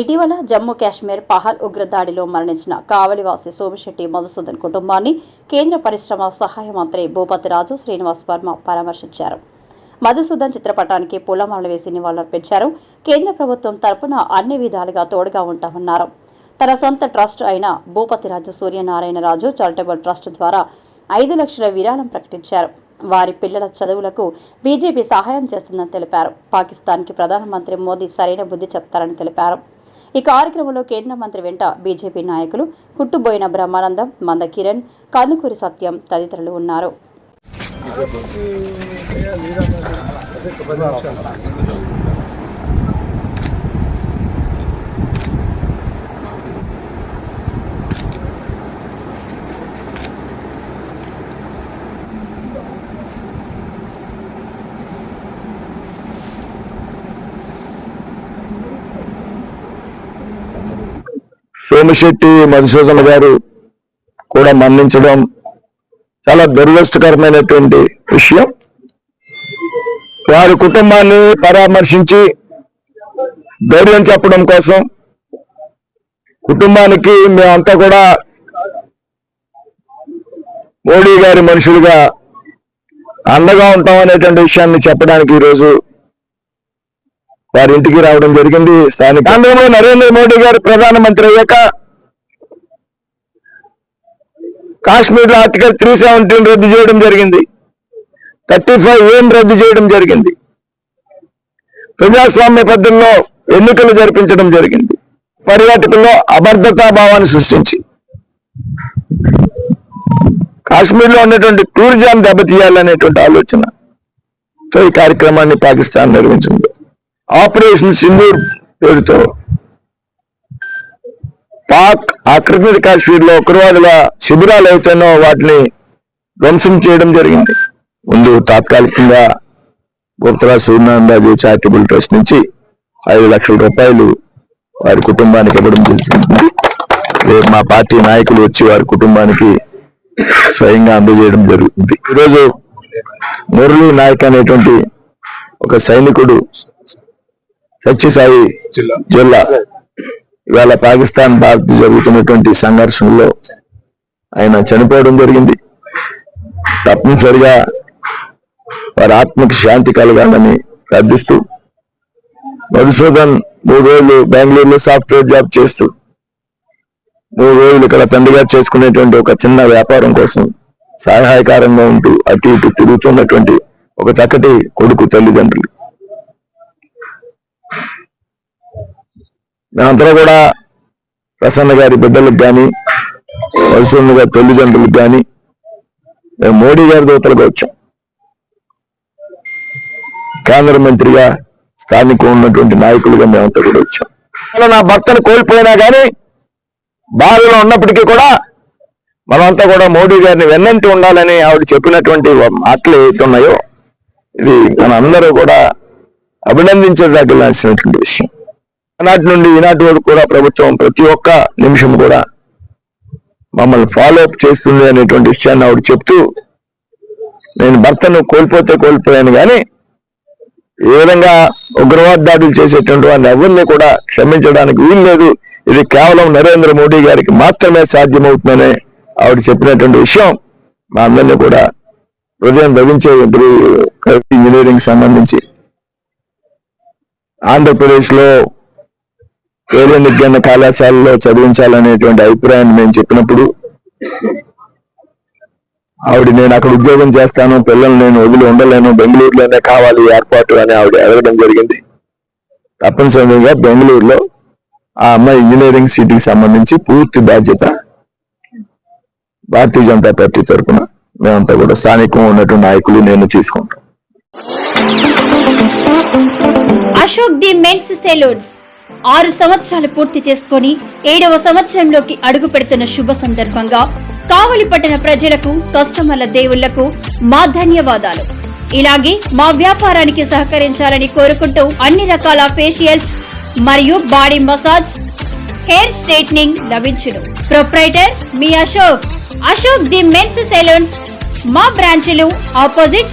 ఇటీవల జమ్మూ కాశ్మీర్ పహల్ ఉగ్రదాడిలో మరణించిన కావలివాసి సోమిశెట్టి మధుసూదన్ కుటుంబాన్ని కేంద్ర పరిశ్రమ సహాయ మంత్రి భూపతిరాజు శ్రీనివాస్ వర్మ పరామర్శించారు. మధుసూదన్ చిత్రపటానికి పూలమాలలు వేసి నివాళులర్పించారు. కేంద్ర ప్రభుత్వం తరపున అన్ని విధాలుగా తోడుగా ఉంటామన్నారు. తన సొంత ట్రస్ట్ అయిన భూపతిరాజు సూర్యనారాయణరాజు చారిటబుల్ ట్రస్ట్ ద్వారా ఐదు లక్షల విరాళం ప్రకటించారు. వారి పిల్లల చదువులకు బీజేపీ సహాయం చేస్తుందని తెలిపారు. పాకిస్తాన్కి ప్రధానమంత్రి మోదీ సరైన బుద్ధి చెప్తారని తెలిపారు. ఈ కార్యక్రమంలో కేంద్ర మంత్రి వెంట బీజేపీ నాయకులు కుట్టుబోయిన బ్రహ్మానందం మంద కిరణ్ కందుకూరి సత్యం తదితరులు ఉన్నారు. సోమిశెట్టి మధుసూదన గారు కూడా మరణించడం చాలా దురదృష్టకరమైనటువంటి విషయం. వారి కుటుంబాన్ని పరామర్శించి ధైర్యం చెప్పడం కోసం కుటుంబానికి మేమంతా కూడా మోడీ గారి మనుషులుగా అండగా ఉంటాం అనేటువంటి విషయాన్ని చెప్పడానికి ఈరోజు వారి ఇంటికి రావడం జరిగింది. స్థానిక నరేంద్ర మోడీ గారు ప్రధానమంత్రి అయ్యాక కాశ్మీర్లో ఆర్టికల్ త్రీ సెవెంటీన్ రద్దు చేయడం జరిగింది. థర్టీ ఫైవ్ ఏం రద్దు చేయడం జరిగింది. ప్రజాస్వామ్య పద్ధతిలో ఎన్నికలు జరిపించడం జరిగింది. పర్యాటకుల్లో అభద్రతా భావాన్ని సృష్టించి. కాశ్మీర్లో ఉన్నటువంటి టూరిజం దెబ్బతీయాలనేటువంటి ఆలోచనతో ఈ కార్యక్రమాన్ని పాకిస్తాన్ నిర్వహించింది. ఆపరేషన్ సింధూర్ పేరుతో. పాక్ ఆక్రమిత కాశ్మీర్లో ఉగ్రవాదుల శిబిరాలు అవుతానో వాటిని ధ్వంసం చేయడం జరిగింది. ముందు తాత్కాలికంగా గుప్తరా సూర్యనారాయణరాజు చారిటబుల్ ట్రస్ట్ నుంచి ఐదు లక్షల రూపాయలు వారి కుటుంబానికి ఇవ్వడం జరిగింది. రేపు మా పార్టీ నాయకులు వచ్చి వారి కుటుంబానికి స్వయంగా అందజేయడం జరుగుతుంది. ఈరోజు మురళీ నాయక్ అనేటువంటి ఒక సైనికుడు సత్యసాయి జిల్లా. ఇవాళ పాకిస్తాన్ భారత్ జరుగుతున్నటువంటి సంఘర్షణలో ఆయన చనిపోవడం జరిగింది. తప్పనిసరిగా వారి ఆత్మకి శాంతి కలగాలని ప్రార్థిస్తూ మధుసూదన్ మూడు రోజులు బెంగళూరులో సాఫ్ట్వేర్ జాబ్ చేస్తూ మూడు రోజులు ఇక్కడ తండ్రి గారు చేసుకునేటువంటి ఒక చిన్న వ్యాపారం కోసం సహాయకారంగా ఉంటూ అటు ఇటు తిరుగుతున్నటువంటి ఒక చక్కటి కొడుకు తల్లిదండ్రులు. దాంతో కూడా ప్రసన్న గారి బిడ్డలకు కానీ వలసన్న గారి తల్లిదండ్రులకు కానీ మేము మోడీ గారి దూతలకు వచ్చాం. కేంద్ర మంత్రిగా స్థానిక ఉన్నటువంటి నాయకులుగా మేమంతా కూడా వచ్చాం. అలా నా భర్తను కోల్పోయినా కానీ బాధలో ఉన్నప్పటికీ కూడా మనమంతా కూడా మోడీ గారిని వెన్నంటి ఉండాలని ఆవిడ చెప్పినటువంటి మాటలు ఏవైతే ఉన్నాయో ఇది మన అందరూ కూడా అభినందించదగినటువంటి విషయం. ఆనాటి నుండి ఈనాటి వరకు కూడా ప్రభుత్వం ప్రతి ఒక్క నిమిషం కూడా మమ్మల్ని ఫాలో అప్ చేస్తుంది అనేటువంటి విషయాన్ని ఆవిడ చెప్తూ నేను భర్తను కోల్పోతే కోల్పోయాను కానీ ఏ విధంగా ఉగ్రవాద దాడులు చేసేటువంటి వారిని ఎవరిని కూడా క్షమించడానికి వీలు లేదు ఇది కేవలం నరేంద్ర మోడీ గారికి మాత్రమే సాధ్యమవుతుందని ఆవిడ చెప్పినటువంటి విషయం మా అందరినీ కూడా హృదయం ధరించే ఇంజనీరింగ్ సంబంధించి ఆంధ్రప్రదేశ్లో వేరే కళాశాలలో చదివించాలనేటువంటి అభిప్రాయాన్ని మేము చెప్పినప్పుడు ఆవిడ నేను అక్కడ ఉద్యోగం చేస్తాను పిల్లలు నేను వదిలి ఉండలేను బెంగళూరులోనే కావాలి ఏర్పాటు అని ఆవిడ అడగడం జరిగింది. తప్పనిసరిగా బెంగళూరులో ఆ అమ్మాయి ఇంజనీరింగ్ సీట్కి సంబంధించి పూర్తి బాధ్యత భారతీయ జనతా పార్టీ తరఫున మేమంతా కూడా స్థానికంగా ఉన్నటువంటి నాయకులు నేను తీసుకుంటాం అశోక్ ది మెన్స్ సెలూన్స్. ఆరు సంవత్సరాలు పూర్తి చేసుకొని ఏడవ సంవత్సరంలోకి అడుగు పెడుతున్న శుభ సందర్భంగా కావలి పట్టణ ప్రజలకు కస్టమర్ల దేవుళ్ళకు మా ధన్యవాదాలు. ఇలాగే మా వ్యాపారానికి సహకరించాలని కోరుకుంటూ అన్ని రకాల ఫేషియల్స్ మరియు బాడీ మసాజ్ హెయిర్ స్ట్రైట్నింగ్ లభించును. Proprietor me Ashok. Ashok the men's salons. మా బ్రాంచులు opposite